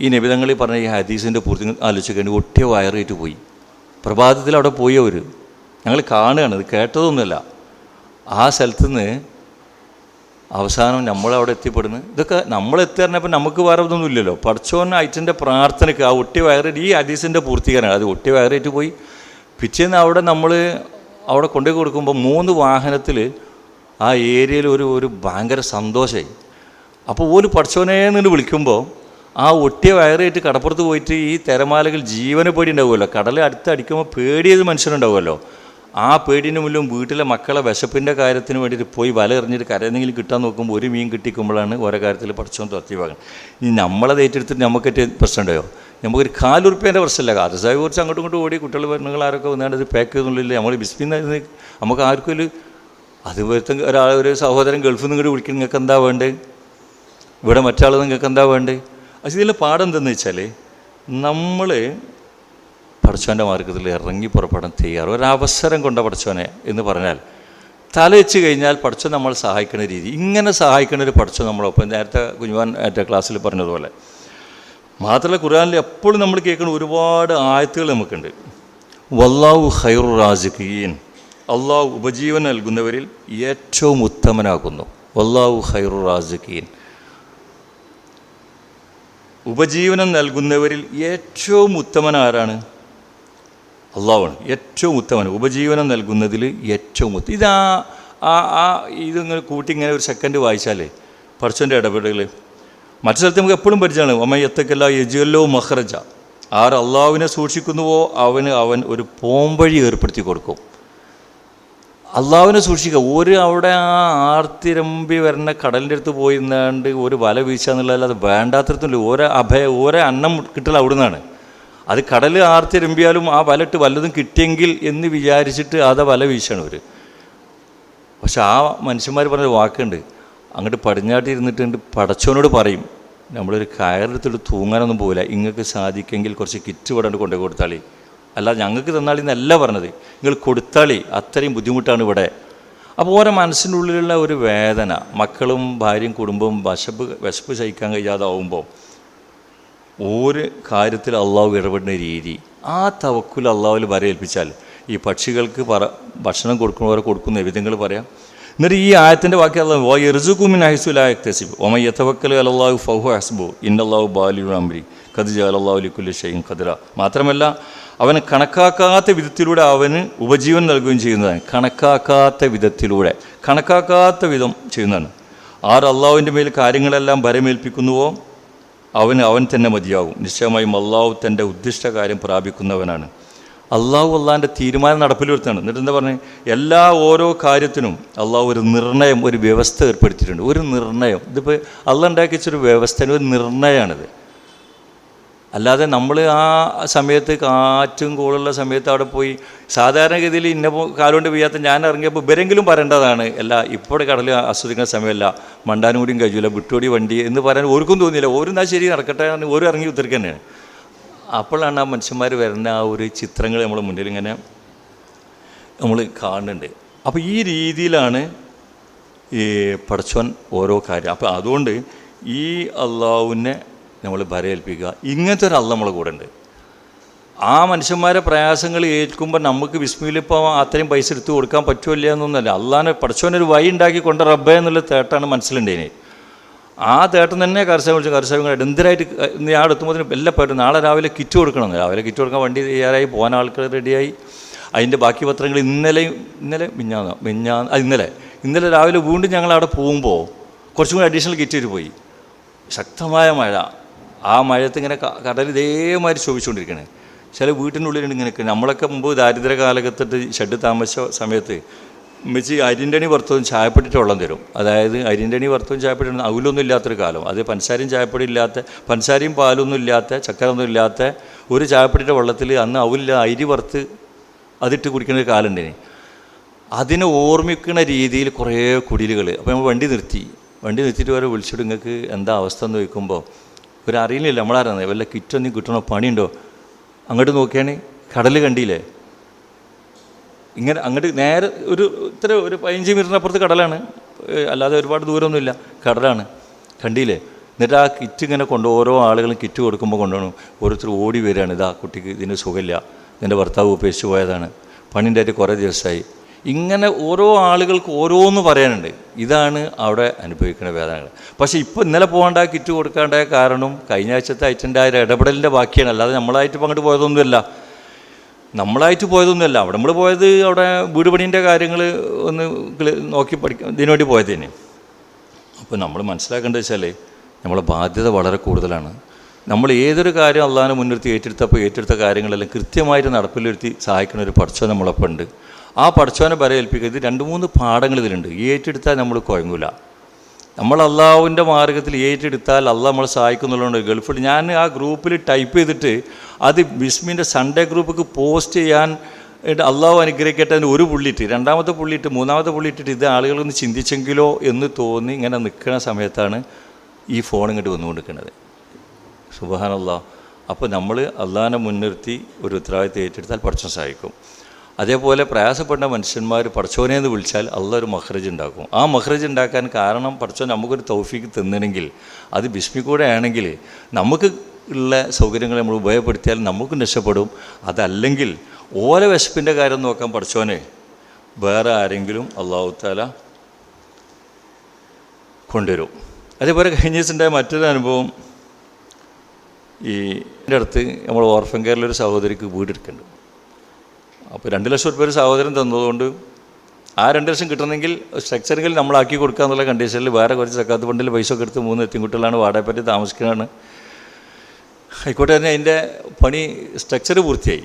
ഈ നിബിതങ്ങളിൽ പറഞ്ഞ ഈ ഹദീസിന്റെ പൂർത്തി ആലോചിച്ച് കഴിഞ്ഞ് ഒട്ടിയ വയറേറ്റ് പോയി. പ്രഭാതത്തിൽ അവിടെ പോയി അവർ ഞങ്ങൾ കാണുകയാണ്. ഇത് കേട്ടതൊന്നുമല്ല. ആ സ്ഥലത്ത് നിന്ന് അവസാനം നമ്മളവിടെ എത്തിപ്പെടുന്നു. ഇതൊക്കെ നമ്മൾ എത്തിയറിഞ്ഞപ്പോൾ നമുക്ക് വേറെ ഇതൊന്നും ഇല്ലല്ലോ. പഠിച്ചോൻ അയച്ചന്റെ പ്രാർത്ഥനയ്ക്ക് ആ ഒട്ടി വയറേറ്റ് ഈ ഹദീസിന്റെ പൂർത്തീകരണം അത് ഒട്ടി വയറേറ്റ് പോയി. പിറ്റേന്ന് അവിടെ നമ്മൾ അവിടെ കൊണ്ടുപോയി കൊടുക്കുമ്പോൾ മൂന്ന് വാഹനത്തിൽ ആ ഏരിയയിൽ ഒരു ഒരു ഭയങ്കര സന്തോഷമായി. അപ്പോൾ ഓൽ പഠിച്ചോനെ നിന്ന് വിളിക്കുമ്പോൾ ആ ഒട്ടിയ വയറേറ്റ് കടപ്പുറത്ത് പോയിട്ട് ഈ തിരമാലകൾ ജീവന് പേടി ഉണ്ടാവുമല്ലോ. കടൽ അടുത്ത് അടിക്കുമ്പോൾ പേടിയത് മനുഷ്യനുണ്ടാവുമല്ലോ. ആ പേടിന് മുല്ലും വീട്ടിലെ മക്കളെ വിശപ്പിന്റെ കാര്യത്തിന് വേണ്ടിയിട്ട് പോയി വല എറിഞ്ഞിട്ട് കരയെന്തെങ്കിലും കിട്ടാൻ നോക്കുമ്പോൾ ഒരു മീൻ കിട്ടിക്കുമ്പോഴാണ് ഓരോ കാര്യത്തിൽ പഠിച്ചോൻ തത്തിവാകുന്നത് ഇനി നമ്മളെ ഏറ്റെടുത്തിട്ട് നമുക്കേറ്റ് പ്രശ്നം ഉണ്ടായോ നമുക്കൊരു കാലുറുപ്പേന്റെ പ്രശ്നമില്ല. കാർസായി കുറച്ച് അങ്ങോട്ടും ഇങ്ങോട്ടും ഓടി കുട്ടികൾ പെണ്ണുങ്ങൾ ആരൊക്കെ വന്നാണ്ട് ഇത് പാക്ക് ചെയ്യുന്നില്ല നമ്മൾ ബിസ്മിന്ന് നമുക്ക് ആർക്കും ഒരു അത് വരുത്ത ഒരാൾ ഒരു സഹോദരൻ ഗൾഫിൽ നിന്ന് ഇങ്ങോട്ട് വിളിക്കുന്ന നിങ്ങൾക്ക് എന്താ വേണ്ടേ ഇവിടെ മറ്റാൾ നിങ്ങൾക്ക് എന്താ വേണ്ടേ പക്ഷേ ഇതിലെ പാഠം എന്തെന്ന് വെച്ചാൽ നമ്മൾ പഠിച്ചവന്റെ മാർഗത്തിൽ ഇറങ്ങി പുറപ്പെടാൻ തയ്യാറ് ഒരവസരം കൊണ്ട പഠിച്ചവനെ എന്ന് പറഞ്ഞാൽ തല വെച്ച് കഴിഞ്ഞാൽ പഠിച്ചോ നമ്മൾ സഹായിക്കുന്ന രീതി. ഇങ്ങനെ സഹായിക്കുന്ന ഒരു പഠിച്ചോ നമ്മളൊപ്പം നേരത്തെ കുഞ്ഞുവാൻ എന്റെ ക്ലാസ്സിൽ പറഞ്ഞതുപോലെ. മാത്രമല്ല ഖുർആാനിൽ എപ്പോഴും നമ്മൾ കേൾക്കുന്ന ഒരുപാട് ആയത്തുകൾ നമുക്കുണ്ട്. വല്ലാഹു ഹൈറു റാസിഖീൻ. അള്ളാഹു ഉപജീവനം നൽകുന്നവരിൽ ഏറ്റവും ഉത്തമനാകുന്നു. വല്ലാഹു ഹൈറു റാസിഖീൻ. ഉപജീവനം നൽകുന്നവരിൽ ഏറ്റവും ഉത്തമൻ ആരാണ് അള്ളാഹുവാണ്. ഏറ്റവും ഉത്തമൻ. ഉപജീവനം നൽകുന്നതിൽ ഏറ്റവും ഉത്തമം ഇതാ ആ ആ ഇതിങ്ങനെ കൂട്ടി ഇങ്ങനെ ഒരു സെക്കൻഡ് വായിച്ചാലേ പർച്ചന്റെ ഇടപെടൽ മറ്റു സ്ഥലത്ത് നമുക്ക് എപ്പോഴും പരിചയമാണ്. ഒമയത്തക്കല്ല യജുവല്ലോ മഹ്റജ ആർ അള്ളാവിനെ സൂക്ഷിക്കുന്നുവോ അവന് അവൻ ഒരു പോംവഴി ഏർപ്പെടുത്തി കൊടുക്കും. അള്ളാവിനെ സൂക്ഷിക്കുക. ഒരു അവിടെ ആ ആർത്തിരമ്പി വരുന്ന കടലിന്റെ അടുത്ത് പോയി നിന്നാണ്ട് ഒരു വല വീശുക എന്നുള്ളതല്ലാതെ വേണ്ടാത്തരത്തില്ല ഓരോ അഭയ ഓരോ അന്നം കിട്ടൽ അവിടെ നിന്നാണ് അത് കടൽ ആർത്തിരമ്പിയാലും ആ വലട്ട് വല്ലതും കിട്ടിയെങ്കിൽ എന്ന് വിചാരിച്ചിട്ട് അത് വല വീശണവർ പക്ഷെ ആ മനുഷ്യന്മാർ പറഞ്ഞ വാക്കുണ്ട്. അങ്ങോട്ട് പടിഞ്ഞാട്ടി ഇരുന്നിട്ടുണ്ട് പടച്ചവനോട് പറയും നമ്മളൊരു കയറെടുത്തിട്ട് തൂങ്ങാനൊന്നും പോകില്ല ഇങ്ങൾക്ക് സാധിക്കെങ്കിൽ കുറച്ച് കിറ്റ് ഇവിടെ കൊണ്ടു കൊടുത്താളി അല്ല ഞങ്ങൾക്ക് തന്നാളി എന്നല്ല പറഞ്ഞത്. നിങ്ങൾ കൊടുത്താളി അത്രയും ബുദ്ധിമുട്ടാണ് ഇവിടെ. അപ്പോൾ ഓരോ മനസ്സിന്റെ ഉള്ളിലുള്ള ഒരു വേദന മക്കളും ഭാര്യയും കുടുംബവും വിശപ്പ് വിശപ്പ് സഹിക്കാൻ കഴിയാതാവുമ്പോൾ ഒരു കാര്യത്തിൽ അള്ളാഹു ഇടപെടുന്ന രീതി ആ തവക്കുൽ അള്ളാഹുവിൽ വരയേൽപ്പിച്ചാൽ ഈ പക്ഷികൾക്ക് പറ ഭക്ഷണം കൊടുക്കുന്നവരെ കൊടുക്കുന്ന വിധങ്ങൾ പറയാം? എന്നിട്ട് ഈ ആയത്തിന്റെ ബാക്കി അള്ളാഹു വോ എർസുക്കുമിൻ ഹൈസുലായക്തസിബ് ഒമ യഥവക്കൽ അലല്ലാഹു ഫഹു ഹസ്ബു ഇന്നല്ലാഹു ബാലിു അംരി അലല്ലാഹു ലിക്കുല്ലി ഷെയ്ൻ ഖദിറ മാത്രമല്ല അവന് കണക്കാക്കാത്ത വിധത്തിലൂടെ അവന് ഉപജീവൻ നൽകുകയും ചെയ്യുന്നതാണ്. കണക്കാക്കാത്ത വിധത്തിലൂടെ കണക്കാക്കാത്ത വിധം ചെയ്യുന്നതാണ്. ആർ അള്ളാഹുവിന്റെ മേൽ കാര്യങ്ങളെല്ലാം ഭരമേൽപ്പിക്കുന്നുവോ അവന് അവൻ തന്നെ മതിയാകും. നിശ്ചയമായും അള്ളാഹു തന്റെ ഉദ്ദിഷ്ട കാര്യം പ്രാപിക്കുന്നവനാണ്. അള്ളാഹു അള്ളാഹിന്റെ തീരുമാനം നടപ്പിൽ വരുത്താണ് എന്നിട്ട് എന്താ പറഞ്ഞത് എല്ലാ ഓരോ കാര്യത്തിനും അള്ളാഹു ഒരു നിർണയം ഒരു വ്യവസ്ഥ ഏർപ്പെടുത്തിയിട്ടുണ്ട്. ഒരു നിർണയം. ഇതിപ്പോൾ അള്ളാഹ് ഉണ്ടാക്കിച്ചൊരു വ്യവസ്ഥ ഒരു നിർണയമാണിത് അല്ലാതെ നമ്മൾ ആ സമയത്ത് കാറ്റും കോളുള്ള സമയത്ത് അവിടെ പോയി സാധാരണഗതിയിൽ ഇന്ന കാലുകൊണ്ട് പെയ്യാത്ത ഞാൻ ഇറങ്ങിയപ്പോൾ ഇവരെങ്കിലും പറയേണ്ടതാണ് അല്ല ഇപ്പോൾ കടൽ ആസ്വദിക്കുന്ന സമയമല്ല മണ്ടാനും കൂടിയും കഴിയൂല വണ്ടി എന്ന് പറയാൻ ഓർക്കും തോന്നിയില്ല. ഓരോ നാ ശരി നടക്കട്ടെ ഓരും ഇറങ്ങി ഉത്തരക്ക് തന്നെയാണ് അപ്പോഴാണ് ആ മനുഷ്യന്മാർ വരുന്ന ആ ഒരു ചിത്രങ്ങൾ നമ്മൾ മുന്നിൽ ഇങ്ങനെ നമ്മൾ കാണുന്നുണ്ട്. അപ്പോൾ ഈ രീതിയിലാണ് ഈ പടച്ചോൻ ഓരോ കാര്യം. അപ്പോൾ അതുകൊണ്ട് ഈ അള്ളാഹുവിനെ നമ്മൾ ഭരയേൽപ്പിക്കുക ഇങ്ങനത്തെ ഒരു അള്ള നമ്മളെ കൂടെ ഉണ്ട് ആ മനുഷ്യന്മാരെ പ്രയാസങ്ങൾ ഏൽക്കുമ്പോൾ നമുക്ക് വിസ്മയിലിപ്പോൾ അത്രയും പൈസ എടുത്ത് കൊടുക്കാൻ പറ്റുമില്ല എന്നൊന്നുമല്ല. അള്ളാനെ പഠിച്ചവനൊരു വഴി ഉണ്ടാക്കി കൊണ്ട റബ്ബേ എന്നുള്ള തേട്ടാണ് മനസ്സിലുണ്ടേനെ ആ തേട്ടൻ തന്നെ കർഷകർ വിളിച്ചു കർഷകങ്ങൾ എന്തിനായിട്ട് ഞാൻ എത്തുമ്പോൾ എല്ലാം പറ്റും നാളെ രാവിലെ കിറ്റ് കൊടുക്കണം. രാവിലെ കിറ്റ് കൊടുക്കാൻ വണ്ടി തയ്യാറായി പോകാൻ ആൾക്കാർ റെഡിയായി. അതിന്റെ ബാക്കി പത്രങ്ങൾ ഇന്നലെയും ഇന്നലെ മിഞ്ഞാന്ന് മിഞ്ഞാ അത് ഇന്നലെ ഇന്നലെ രാവിലെ വീണ്ടും ഞങ്ങൾ അവിടെ പോകുമ്പോൾ കുറച്ചും കൂടി അഡീഷണൽ കിറ്റ് പോയി. ശക്തമായ മഴ. ആ മഴയത്ത് ഇങ്ങനെ കടൽ ഇതേമാതിരി ശോഭിച്ചുകൊണ്ടിരിക്കുകയാണ് ചില വീട്ടിനുള്ളിലുണ്ട് ഇങ്ങനെ നമ്മളൊക്കെ മുമ്പ് ദാരിദ്ര്യ കാലഘട്ടത്തിൽ ഷെഡ് താമസിച്ച സമയത്ത് ഉമ്മച്ചി അരിന്റണി വറുത്തതും ചായപ്പെട്ടിട്ട് വെള്ളം തരും. അതായത് അരിന്റണി വറുത്തതും ചായപ്പെട്ടി അവലൊന്നും ഇല്ലാത്തൊരു കാലം. അത് പഞ്ചസാരയും ചായപ്പൊടി ഇല്ലാത്ത പഞ്ചസാരയും പാലൊന്നും ഇല്ലാത്ത ചക്കര ഒന്നും ഇല്ലാത്ത ഒരു ചായപ്പെട്ടിയുടെ വെള്ളത്തിൽ അന്ന് അവലില്ല അരി വറുത്ത് അതിട്ട് കുടിക്കുന്ന ഒരു കാലം ഉണ്ടേനി അതിനെ ഓർമ്മിക്കുന്ന രീതിയിൽ കുറേ കുടിലുകൾ. അപ്പോൾ നമ്മൾ വണ്ടി നിർത്തി. വണ്ടി നിർത്തിയിട്ട് വരെ വിളിച്ചിട്ട് നിങ്ങൾക്ക് എന്താ അവസ്ഥ എന്ന് ചോദിക്കുമ്പോൾ ഒരു അറിയില്ല നമ്മളാരാണ്? വല്ല കിറ്റൊന്നും കിട്ടണോ? പണിയുണ്ടോ? അങ്ങോട്ട് നോക്കിയാണ് കടൽ കണ്ടില്ലേ? ഇങ്ങനെ അങ്ങോട്ട് നേരെ ഒരു ഇത്ര ഒരു പതിനഞ്ച് മീറ്ററിനപ്പുറത്ത് കടലാണ്. അല്ലാതെ ഒരുപാട് ദൂരമൊന്നുമില്ല. കടലാണ്. കണ്ടില്ലേ? എന്നിട്ട് ആ കിറ്റ് ഇങ്ങനെ കൊണ്ട് ഓരോ ആളുകളും കിറ്റ് കൊടുക്കുമ്പോൾ കൊണ്ടുപോകണം ഓരോരുത്തർ ഓടി വരികയാണ്. ഇതാ കുട്ടിക്ക് ഇതിന് സുഖമില്ല. ഇതിന്റെ ഭർത്താവ് ഉപേക്ഷിച്ച് പോയതാണ്. പണിന്റെ ആയിട്ട് കുറേ ദിവസമായി. ഇങ്ങനെ ഓരോ ആളുകൾക്ക് ഓരോന്ന് പറയാനുണ്ട്. ഇതാണ് അവിടെ അനുഭവിക്കുന്ന വേദനകൾ. പക്ഷേ ഇപ്പോൾ ഇന്നലെ പോകേണ്ട കിറ്റ് കൊടുക്കേണ്ട കാരണം കഴിഞ്ഞ ആഴ്ചത്തെ അയച്ചന്റെ ആ ഇടപെടലിന്റെ ബാക്കിയാണ്. അല്ലാതെ നമ്മളായിട്ട് ഇപ്പം അങ്ങോട്ട് പോയതൊന്നുമല്ല. നമ്മളായിട്ട് പോയതൊന്നുമല്ല. അവിടെ നമ്മൾ പോയത് അവിടെ വീട് പണീന്റെ കാര്യങ്ങൾ ഒന്ന് നോക്കി പഠിക്കാൻ ഇതിനു വേണ്ടി പോയത് തന്നെ അപ്പോൾ നമ്മൾ മനസ്സിലാക്കേണ്ടത് വെച്ചാൽ നമ്മളെ ബാധ്യത വളരെ കൂടുതലാണ്. നമ്മൾ ഏതൊരു കാര്യം അള്ളാഹിനെ മുൻനിർത്തി ഏറ്റെടുത്തപ്പോൾ ഏറ്റെടുത്ത കാര്യങ്ങളെല്ലാം കൃത്യമായിട്ട് നടപ്പിലിരുത്തി സഹായിക്കുന്ന ഒരു പഠിച്ചോ നമ്മളൊപ്പം ഉണ്ട് ആ പഠിച്ചോനെ വരെ ഏൽപ്പിക്കുക ഇത് രണ്ട് മൂന്ന് പാഠങ്ങൾ ഇതിലുണ്ട്. ഏറ്റെടുത്താൽ നമ്മൾ കുഴങ്ങൂല. നമ്മൾ അള്ളാഹുവിന്റെ മാർഗത്തിൽ ഏറ്റെടുത്താൽ അള്ളാഹ് നമ്മളെ സഹായിക്കുന്നുള്ളതുകൊണ്ട് ഗൾഫിൽ ഞാൻ ആ ഗ്രൂപ്പിൽ ടൈപ്പ് ചെയ്തിട്ട് അത് ബിസ്മിന്റെ സൺഡേ ഗ്രൂപ്പിക്ക് പോസ്റ്റ് ചെയ്യാൻ അള്ളാഹു അനുഗ്രഹിക്കട്ടെ ഒരു പുള്ളിയിട്ട് രണ്ടാമത്തെ പുള്ളിയിട്ട് മൂന്നാമത്തെ പുള്ളിയിട്ടിട്ട് ഇത് ആളുകളൊന്ന് ചിന്തിച്ചെങ്കിലോ എന്ന് തോന്നി ഇങ്ങനെ നിൽക്കുന്ന സമയത്താണ് ഈ ഫോൺ ഇങ്ങോട്ട് വന്നുകൊണ്ടിരിക്കുന്നത്. സുബഹാനല്ലാ. അപ്പോൾ നമ്മൾ അള്ളാഹാനെ മുൻനിർത്തി ഒരു ഉത്തരവാദിത്തം ഏറ്റെടുത്താൽ പഠിച്ചാൻ സഹായിക്കും. അതേപോലെ പ്രയാസപ്പെട്ട മനുഷ്യന്മാർ പഠിച്ചോനെ എന്ന് വിളിച്ചാൽ അള്ള ഒരു മഹ്റജ് ഉണ്ടാക്കും. ആ മഹ്റജ് ഉണ്ടാക്കാൻ കാരണം പടച്ചോൻ നമുക്കൊരു തൗഫീക്ക് തിന്നണമെങ്കിൽ അത് ബിസ്മി കൂടെ ആണെങ്കിൽ നമുക്ക് ഉള്ള സൗകര്യങ്ങൾ നമ്മൾ ഉപയോഗപ്പെടുത്തിയാൽ നമുക്ക് രക്ഷപ്പെടും. അതല്ലെങ്കിൽ ഓല വിശപ്പിന്റെ കാര്യം നോക്കാൻ പഠിച്ചോനെ വേറെ ആരെങ്കിലും അള്ളാഹു താല കൊണ്ടുവരും. അതേപോലെ കഴിഞ്ഞ ദിവസം മറ്റൊരു അനുഭവം ഈ എന്റെ അടുത്ത് നമ്മൾ ഓർഫൻ കെയറിലൊരു സഹോദരിക്ക് വീടെടുക്കുന്നുണ്ട്. അപ്പോൾ രണ്ട് ലക്ഷം റുപ്യ സഹോദരൻ തന്നതുകൊണ്ട് ആ രണ്ട് ലക്ഷം കിട്ടണമെങ്കിൽ സ്ട്രക്ചറിൽ നമ്മളാക്കി കൊടുക്കുക എന്നുള്ള കണ്ടീഷനിൽ വേറെ കുറച്ച് സക്കാത്ത് ഫണ്ടിൽ പൈസ ഒക്കെ എടുത്ത് മൂന്ന് എത്തിൻകുട്ടികളാണ് വാടകപ്പറ്റി താമസിക്കുന്നതാണ് ആയിക്കോട്ടെ തന്നെ അതിന്റെ പണി സ്ട്രക്ചർ പൂർത്തിയായി.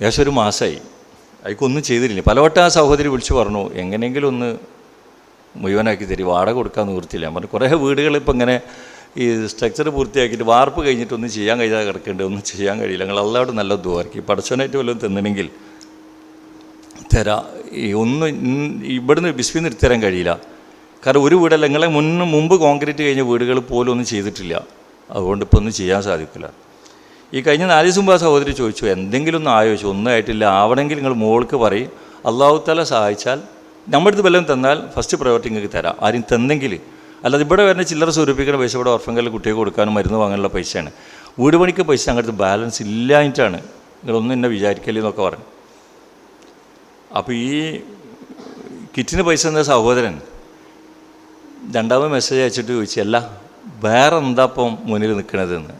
ഏകദേശം ഒരു മാസമായി. അതിക്കൊന്നും ചെയ്തില്ല പലവട്ടം ആ സഹോദരി വിളിച്ച് പറഞ്ഞു എങ്ങനെയെങ്കിലും ഒന്ന് മുഴുവനാക്കി തരും വാടക കൊടുക്കാൻ നിവൃത്തിയില്ല. പറഞ്ഞു കുറേ വീടുകൾ ഇപ്പം ഇങ്ങനെ ഈ സ്ട്രക്ചർ പൂർത്തിയാക്കിയിട്ട് വാർപ്പ് കഴിഞ്ഞിട്ടൊന്നും ചെയ്യാൻ കഴിയാതെ കിടക്കേണ്ടത് ഒന്നും ചെയ്യാൻ കഴിയില്ല. നിങ്ങൾ എല്ലാവരും നല്ല ദുവാർക്കി പടച്ചോനായിട്ട് വല്ലതും തിന്നണമെങ്കിൽ തരാ. ഈ ഒന്നും ഇവിടുന്ന് ബിസ്മി നിർത്തിത്തരാൻ കഴിയില്ല. കാരണം ഒരു വീടല്ല. നിങ്ങളെ മുന്ന് മുമ്പ് കോൺക്രീറ്റ് കഴിഞ്ഞ വീടുകൾ പോലും ഒന്നും ചെയ്തിട്ടില്ല. അതുകൊണ്ട് ഇപ്പോൾ ഒന്നും ചെയ്യാൻ സാധിക്കില്ല. ഈ കഴിഞ്ഞ നാല് ദിവസം മുമ്പ് ആ സഹോദരി ചോദിച്ചു എന്തെങ്കിലും ഒന്ന് ആയോചിച്ചു ഒന്നും ആയിട്ടില്ല. ആവണമെങ്കിൽ നിങ്ങൾ മോൾക്ക് പറയും. അള്ളാഹുത്തല സഹായിച്ചാൽ നമ്മുടെ അടുത്ത് വല്ലതും തന്നാൽ ഫസ്റ്റ് പ്രയോറിറ്റി നിങ്ങൾക്ക് തരാം. ആരും തന്നെങ്കിൽ അല്ലാതെ ഇവിടെ വരുന്ന ചില്ലറ സ്വരൂപിക്കുന്ന പൈസ ഇവിടെ ഓർഫങ്കലിൽ കുട്ടിയെ കൊടുക്കാനും മരുന്ന് വാങ്ങാനുള്ള പൈസയാണ്. വീട് പണിക്ക് പൈസ അങ്ങനത്തെ ബാലൻസ് ഇല്ലായിട്ടാണ് നിങ്ങളൊന്നും എന്നെ വിചാരിക്കല്ലേ എന്നൊക്കെ പറഞ്ഞു. അപ്പോൾ ഈ കിറ്റിന് പൈസ എന്ന സഹോദരൻ രണ്ടാമത് മെസ്സേജ് അയച്ചിട്ട് ചോദിച്ചല്ല വേറെ എന്താ ഇപ്പം മുന്നിൽ നിൽക്കണതെന്ന്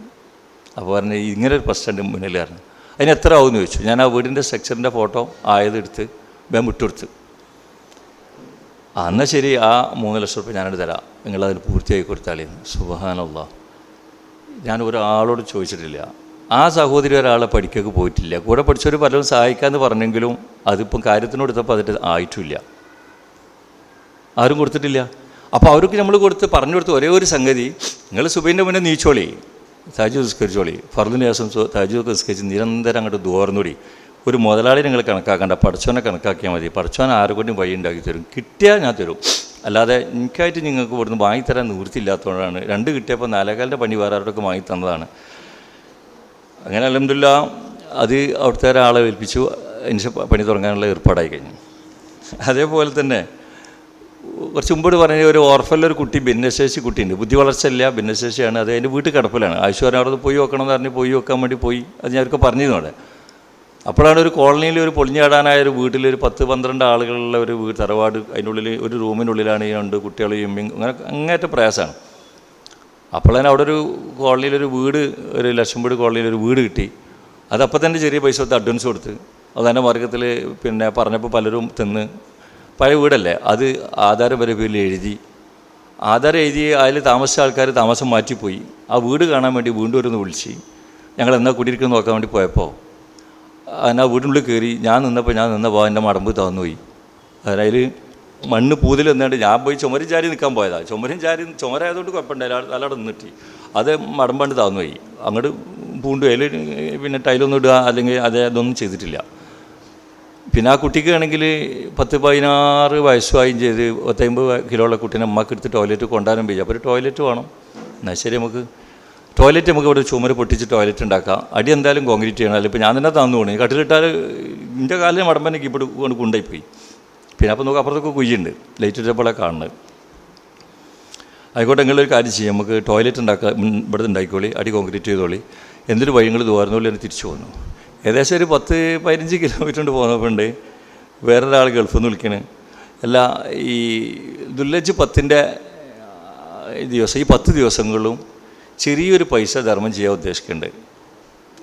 അപ്പോൾ പറഞ്ഞു ഇങ്ങനെ ഒരു പ്രശ്നമുണ്ട് മുന്നിൽ പറഞ്ഞു. അതിന് എത്ര ആവും? എന്ന് ചോദിച്ചു. ഞാൻ ആ വീടിന്റെ സ്ട്രക്ചറിന്റെ ഫോട്ടോ ആയതെടുത്ത് വേം വിട്ടുകൊടുത്ത്. ആ എന്നാൽ ശരി ആ മൂന്ന് ലക്ഷം റുപ്യ ഞാനത് തരാം. നിങ്ങളതിന് പൂർത്തിയാക്കി കൊടുത്താളിയെന്ന് സുബഹാനുള്ള ഞാൻ ഒരാളോട് ചോദിച്ചിട്ടില്ല. ആ സഹോദരി ഒരാളെ പഠിക്കൊക്കെ പോയിട്ടില്ല. കൂടെ പഠിച്ചവർ പലരും സഹായിക്കാമെന്ന് പറഞ്ഞെങ്കിലും അതിപ്പം കാര്യത്തിനോടുത്തപ്പോൾ അതിന്റെ ആയിട്ടില്ല ആരും കൊടുത്തിട്ടില്ല. അപ്പോൾ അവർക്ക് നമ്മൾ കൊടുത്ത് പറഞ്ഞു കൊടുത്ത് ഒരേ ഒരു സംഗതി നിങ്ങൾ സുബൈന്റെ മുന്നേ നീച്ചോളി താജു നിസ്കരിച്ചോളി ഫർദിന് ശേഷം താജു നിസ്കരിച്ച് നിരന്തരം അങ്ങോട്ട് ദൂർന്നൂടി ഒരു മുതലാളി നിങ്ങൾ കണക്കാക്കണ്ട പഠിച്ചവനെ കണക്കാക്കിയാൽ മതി. പഠിച്ചവൻ ആരെ കൊണ്ടും വഴി ഉണ്ടാക്കി തരും. കിട്ടിയാൽ ഞാൻ തരും. അല്ലാതെ എനിക്കായിട്ട് നിങ്ങൾക്ക് ഇവിടുന്ന് വാങ്ങിത്തരാൻ നിവൃത്തിയില്ലാത്തതുകൊണ്ടാണ്. രണ്ട് കിട്ടിയപ്പോൾ നാലേകാലിന്റെ പണി വേറെ ആരോടൊക്കെ വാങ്ങി തന്നതാണ്. അങ്ങനെ അലഹമില്ല അത് അവിടുത്തെ ഒരാളെ ഏൽപ്പിച്ചു. എനിക്ക് പണി തുടങ്ങാനുള്ള ഏർപ്പാടായി കഴിഞ്ഞു. അതേപോലെ തന്നെ കുറച്ച് മുമ്പോട് പറഞ്ഞ ഒരു ഓർഫനിലൊരു കുട്ടി ഭിന്നശേഷി കുട്ടിയുണ്ട്. ബുദ്ധി വളർച്ചയില്ല ഭിന്നശേഷിയാണ്. അത് അതിന്റെ വീട്ടിൽ കിടപ്പിലാണ് ആവശ്യം അവിടെ പോയി നോക്കണം എന്ന് പറഞ്ഞ് പോയി വെക്കാൻ വേണ്ടി പോയി. അത് ഞാൻ അവർക്ക് പറഞ്ഞിരുന്നു അവിടെ. അപ്പോഴാണ് ഒരു കോളനിയിൽ ഒരു പൊളിഞ്ഞാടാനായ ഒരു വീട്ടിൽ ഒരു പത്ത് പന്ത്രണ്ട് ആളുകളുള്ള ഒരു വീട് തറവാട് അതിന്റെ ഉള്ളിൽ ഒരു റൂമിനുള്ളിലാണ് ഈ രണ്ട് കുട്ടികൾ എമ്മിങ് അങ്ങനെ അങ്ങേറ്റ പ്രയാസമാണ്. അപ്പോഴാണ് അവിടെ ഒരു കോളനിയിൽ ഒരു വീട് ഒരു ലക്ഷം വീട് കോളനിയിൽ ഒരു വീട് കിട്ടി. അതപ്പോൾ തന്നെ ചെറിയ പൈസ കൊടുത്ത് അഡ്വാൻസ് കൊടുത്ത്. അതന്നെ മാർഗത്തിൽ പിന്നെ പറഞ്ഞപ്പോൾ പലരും തിന്ന്. പഴയ വീടല്ലേ? അത് ആധാരം വരെ പേരിൽ എഴുതി. ആധാരം എഴുതി അതിൽ താമസിച്ച ആൾക്കാർ താമസം മാറ്റിപ്പോയി. ആ വീട് കാണാൻ വേണ്ടി വീണ്ടും ഒരു വിളിച്ച് ഞങ്ങൾ എന്നാ കുടിയിരിക്കുന്നു നോക്കാൻ വേണ്ടി പോയപ്പോൾ ആ വീടിനുള്ളിൽ കയറി ഞാൻ നിന്നപ്പോൾ ഞാൻ നിന്നപ്പോൾ എന്റെ മടമ്പ് തന്നുപോയി അതായത് മണ്ണ് പൂതിൽ നിന്നിട്ട് ഞാൻ പോയി ചുമരും ചാരി നിൽക്കാൻ പോയതാണ് ചുമരും ചാരി ചുമരായതുകൊണ്ട് കുഴപ്പമുണ്ടായില്ല അല്ലാടെ നിന്നിട്ട്. അത് മടമ്പണ്ട് താന്നുപോയി അങ്ങോട്ട് പൂണ്ടു അതിൽ പിന്നെ ടൈലൊന്നും ഇടുക അല്ലെങ്കിൽ അത് അതൊന്നും ചെയ്തിട്ടില്ല. പിന്നെ ആ കുട്ടിക്ക് ആണെങ്കിൽ പത്ത് പതിനാറ് വയസ്സുമായും ചെയ്ത് പത്തമ്പത് കിലോ ഉള്ള കുട്ടീനെ അമ്മയ്ക്ക് എടുത്ത് ടോയ്ലറ്റ് കൊണ്ടുവരാൻ പോയി അപ്പോൾ ഒരു ടോയ്ലറ്റ് വേണം. എന്നാൽ ശരി നമുക്ക്. ടോയ്ലറ്റ് നമുക്ക് ഇവിടെ ചുമര് പൊട്ടിച്ച് ടോയ്ലറ്റ് ഉണ്ടാക്കാം. അടി എന്തായാലും കോൺക്രീറ്റ് ചെയ്യണം. അല്ലെങ്കിൽ ഇപ്പോൾ ഞാൻ തന്നെ തന്നു പോണേ. കട്ടിലിട്ടാൽ എന്റെ കാലിൽ മടമ്പനക്ക് ഇവിടെ കൊണ്ട് കൊണ്ടുപോയി പോയി പിന്നെ അപ്പോൾ നമുക്ക് അപ്പുറത്തൊക്കെ കുയ്യുണ്ട് ലൈറ്റ് ഇട്ടപ്പോഴാണ് കാണുന്നത്. ആയിക്കോട്ടെ നിങ്ങളൊരു കാര്യം ചെയ്യാം. നമുക്ക് ടോയ്ലറ്റ് ഉണ്ടാക്കാം. ഇവിടെ ഉണ്ടാക്കിക്കോളി. അടി കോൺക്രീറ്റ് ചെയ്തോളി. എന്തൊരു വഴികൾ ദൂർന്നോളി എന്ന് തിരിച്ചു പോന്നു. ഏകദേശം ഒരു പത്ത് പതിനഞ്ച് കിലോമീറ്റർ കൊണ്ട് പോകുന്നപ്പോണ്ട്. വേറൊരാൾ ഗൾഫിൽ നിന്ന് വിളിക്കണ്. അല്ല ഈ ദുല്ലജ് പത്തിന്റെ ദിവസം ഈ പത്ത് ദിവസങ്ങളിലും ചെറിയൊരു പൈസ ധർമ്മം ചെയ്യാൻ ഉദ്ദേശിക്കുന്നുണ്ട്.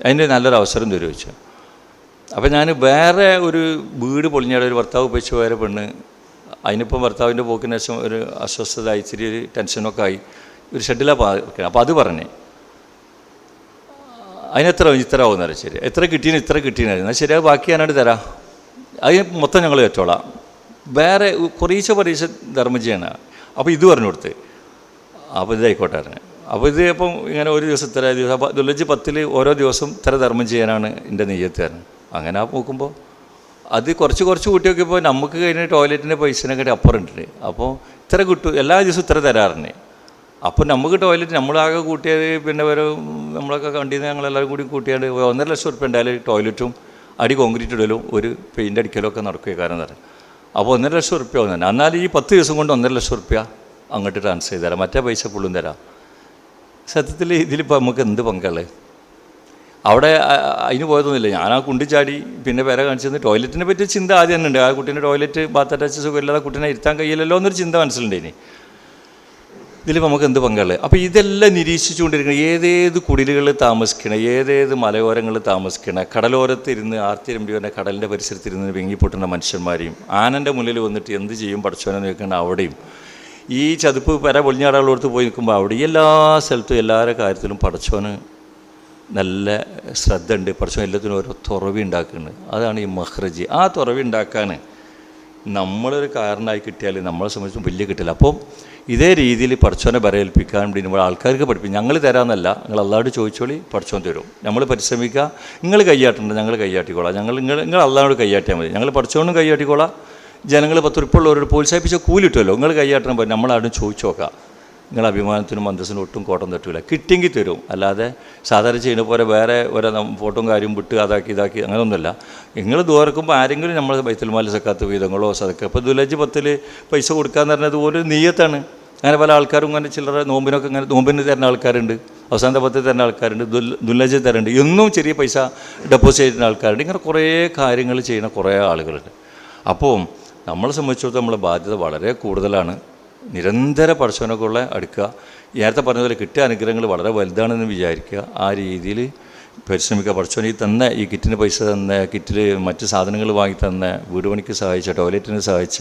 അതിന്റെ നല്ലൊരു അവസരം തരുമോ വെച്ചു അപ്പം ഞാൻ വേറെ ഒരു വീട് പൊളിഞ്ഞാടെ ഒരു ഭർത്താവ് ഉപയോഗിച്ച് വേറെ പെണ്ണ് അതിനിപ്പം ഭർത്താവിന്റെ പോക്കിന് ശേഷം ഒരു അസ്വസ്ഥത ഇച്ചിരി ഒരു ടെൻഷനൊക്കെ ആയി ഒരു ഷെഡിലാണ് അപ്പോൾ അത് പറഞ്ഞേ. അതിനെത്ര ഇത്ര ആവുന്നറിയാം ശരി. എത്ര കിട്ടിയെന്ന് ഇത്ര കിട്ടീന് എന്നാൽ ശരി അത് ബാക്കി ഞാനായിട്ട് തരാം. അതിന് മൊത്തം ഞങ്ങൾ ഏറ്റോളാം വേറെ കുറേശ്ശെ പരീക്ഷ ധർമ്മം ചെയ്യണം. അപ്പോൾ ഇത് പറഞ്ഞു കൊടുത്ത്. അപ്പോൾ ഇതായിക്കോട്ടെ പറഞ്ഞു. അപ്പോൾ ഇത് ഇപ്പം ഇങ്ങനെ ഒരു ദിവസം ഇത്ര ദിവസം അപ്പോൾ ദുലജ് പത്തിൽ ഓരോ ദിവസം ഇത്ര ധർമ്മം ചെയ്യാനാണ് എന്റെ നെയ്യത്തുകാരൻ അങ്ങനെ നോക്കുമ്പോൾ അത് കുറച്ച് കുറച്ച് കൂട്ടി നോക്കിയപ്പോൾ നമുക്ക് കഴിഞ്ഞ ടോയ്ലറ്റിന്റെ പൈസനെക്കാട്ടി അപ്പുറം ഉണ്ട് അപ്പോൾ ഇത്ര കിട്ടും എല്ലാ ദിവസവും ഇത്ര തരാറുണ്ട്. അപ്പോൾ നമുക്ക് ടോയ്ലറ്റ് നമ്മളാകെ കൂട്ടിയത് പിന്നെ ഒരു നമ്മളൊക്കെ കണ്ടിന്ന് ഞങ്ങളെല്ലാവരും കൂടി കൂട്ടിയാണ്ട് ഒന്നര ലക്ഷം ഉറുപ്പ്യ ഉണ്ടായാലും ടോയ്ലറ്റും അടി കോൺക്രീറ്റ് ഇടലും ഒരു പെയിന്റ് അടിക്കലും ഒക്കെ നടക്കുകയും കാരണം തരാം അപ്പോൾ ഒന്നര ലക്ഷം ഉറുപ്പ്യ ഒന്നും എന്നാൽ ഈ പത്ത് ദിവസം കൊണ്ട് ഒന്നര ലക്ഷം ഉറുപ്പ്യ അങ്ങോട്ട് ട്രാൻസ്ഫർ ചെയ്ത് തരാം. മറ്റേ പൈസ ഫുള്ളും തരാം. സത്യത്തിൽ ഇതിലിപ്പോൾ നമുക്ക് എന്ത് പങ്കാൾ? അവിടെ അതിന് പോയതൊന്നുമില്ല. ഞാൻ ആ കുണ്ടി ചാടി പിന്നെ പേരെ കാണിച്ചത് ടോയ്ലറ്റിനെ പറ്റി ചിന്ത ആദ്യം തന്നെ ഉണ്ട്. ആ കുട്ടീന്റെ ടോയ്ലറ്റ് ബാത്ത് അറ്റാച്ച് സുഖമില്ലാതെ കുട്ടീനെ ഇരുത്താൻ കഴിയില്ലല്ലോ എന്നൊരു ചിന്ത മനസ്സിലുണ്ട് ഇനി ഇതിൽ നമുക്ക് എന്ത് പങ്കാൾ? അപ്പോൾ ഇതെല്ലാം നിരീക്ഷിച്ചുകൊണ്ടിരിക്കണം ഏതേത് കുടിലുകളിൽ താമസിക്കണം ഏതേത് മലയോരങ്ങളിൽ താമസിക്കണം കടലോരത്ത് ഇരുന്ന് ആർത്തിരമ്പി വരുന്ന കടലിന്റെ പരിസരത്തിരുന്ന് വെങ്ങിപ്പൊട്ടുന്ന മനുഷ്യന്മാരെയും ആനന്റെ മുന്നിൽ വന്നിട്ട് എന്ത് ചെയ്യും പഠിച്ചോനെന്ന് ചോദിക്കേണ്ട അവിടെയും ഈ ചതുപ്പ് പര പൊളിഞ്ഞാടാളോടത്ത് പോയി നിൽക്കുമ്പോൾ അവിടെ എല്ലാ സ്ഥലത്തും എല്ലാവരുടെ കാര്യത്തിലും പടച്ചോന് നല്ല ശ്രദ്ധ ഉണ്ട് പടച്ചോൻ എല്ലാത്തിനും ഓരോ തുറവി ഉണ്ടാക്കുന്നുണ്ട്. അതാണ് ഈ മഹ്റജി. ആ തുറവി ഉണ്ടാക്കാൻ നമ്മളൊരു കാരണമായി കിട്ടിയാൽ നമ്മളെ സംബന്ധിച്ച് വലിയ കിട്ടില്ല അപ്പോൾ ഇതേ രീതിയിൽ പഠിച്ചോനെ വരേൽപ്പിക്കാൻ വേണ്ടി നമ്മൾ ആൾക്കാർക്ക് പഠിപ്പിക്കും. ഞങ്ങൾ തരാമെന്നല്ല നിങ്ങൾ അള്ളാഹോട് ചോദിച്ചോളി പഠിച്ചോൻ തരും. നമ്മൾ പരിശ്രമിക്കുക. നിങ്ങൾ കൈയാട്ടണ്ട ഞങ്ങൾ കൈയാട്ടിക്കോളാം. ഞങ്ങൾ നിങ്ങൾ നിങ്ങൾ അള്ളാഹോട് കൈയാട്ടിയാൽ മതി. ഞങ്ങൾ പഠിച്ചോണ്ടും കൈയാട്ടിക്കോളാം. ജനങ്ങൾ പത്ത് ഉറുപ്പുള്ളവരോട് പ്രോത്സാഹിപ്പിച്ച കൂലിട്ടുമല്ലോ നിങ്ങൾ കൈയാട്ടണം പോയി. നമ്മളാരും ചോദിച്ചു നോക്കാം. നിങ്ങൾ അഭിമാനത്തിനും അന്തസ്സിനും ഒട്ടും കോട്ടം തട്ടില്ല കിട്ടിയെങ്കിൽ തരും. അല്ലാതെ സാധാരണ ചെയ്യുന്ന പോലെ വേറെ ഓരോ ഫോട്ടോയും കാര്യം വിട്ട് അതാക്കി ഇതാക്കി അങ്ങനെയൊന്നുമില്ല നിങ്ങൾ ദൂരക്കുമ്പോൾ ആരെങ്കിലും നമ്മൾ ബൈത്തൽമാല സക്കാത്ത വീതങ്ങളോ സതക്ക ഇപ്പോൾ ദുലജ് പത്തിൽ പൈസ കൊടുക്കാന്ന് പറഞ്ഞത് ഒരു നീയത്താണ്. അങ്ങനെ പല ആൾക്കാരും അങ്ങനെ ചില്ലറ നോമ്പിനൊക്കെ ഇങ്ങനെ നോമ്പിന് തരുന്ന ആൾക്കാരുണ്ട്. അവസാനത്തെ പത്തിൽ തരുന്ന ആൾക്കാരുണ്ട്. ദുൽ ദുല്ലജ് തരുന്നുണ്ട്. എന്നും ചെറിയ പൈസ ഡെപ്പോസിറ്റ് ചെയ്യുന്ന ആൾക്കാരുണ്ട്. ഇങ്ങനെ കുറേ കാര്യങ്ങൾ ചെയ്യുന്ന കുറേ ആളുകളുണ്ട്. അപ്പോൾ നമ്മളെ സംബന്ധിച്ചിടത്തോളം നമ്മളെ ബാധ്യത വളരെ കൂടുതലാണ്. നിരന്തര പഠിച്ചവനൊക്കെ അടുക്കുക നേരത്തെ പറഞ്ഞതുപോലെ പോലെ കിട്ടിയ അനുഗ്രഹങ്ങൾ വളരെ വലുതാണെന്ന് വിചാരിക്കുക. ആ രീതിയിൽ പരിശ്രമിക്കുക. പഠിച്ചവൻ ഈ തന്ന ഈ കിറ്റിന് പൈസ തന്ന കിറ്റിൽ മറ്റ് സാധനങ്ങൾ വാങ്ങി തന്ന വീട് പണിക്ക് സഹായിച്ച ടോയ്ലറ്റിന് സഹായിച്ച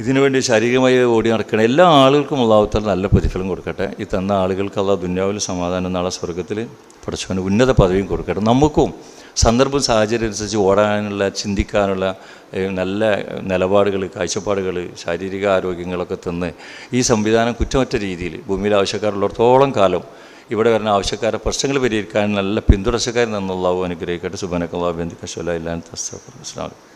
ഇതിനുവേണ്ടി ശാരീരികമായി ഓടി നടക്കണ എല്ലാ ആളുകൾക്കും അള്ളാഹുത്താൽ നല്ല പ്രതിഫലം കൊടുക്കട്ടെ. ഈ തന്ന ആളുകൾക്ക് ദുന്യാവിൽ സമാധാനം നാളെ സ്വർഗത്തിൽ പഠിച്ചവന് ഉന്നത പദവിയും കൊടുക്കട്ടെ. നമുക്കും സന്ദർഭം സാഹചര്യം അനുസരിച്ച് ഓടാനുള്ള ചിന്തിക്കാനുള്ള നല്ല നിലപാടുകൾ കാഴ്ചപ്പാടുകൾ ശാരീരിക ആരോഗ്യങ്ങളൊക്കെ തന്ന് ഈ സംവിധാനം കുറ്റമറ്റ രീതിയിൽ ഭൂമിയിൽ ആവശ്യക്കാരുള്ളിടത്തോളം കാലം ഇവിടെ വരുന്ന ആവശ്യക്കാരെ പ്രശ്നങ്ങൾ പരിഹരിക്കാൻ നല്ല പിന്തുടർച്ചക്കാരൻ എന്നുള്ള അനുഗ്രഹിക്കട്ടെ സുബനക്കല്ലാ ബന്ധു കശോല ഇല്ലാൻ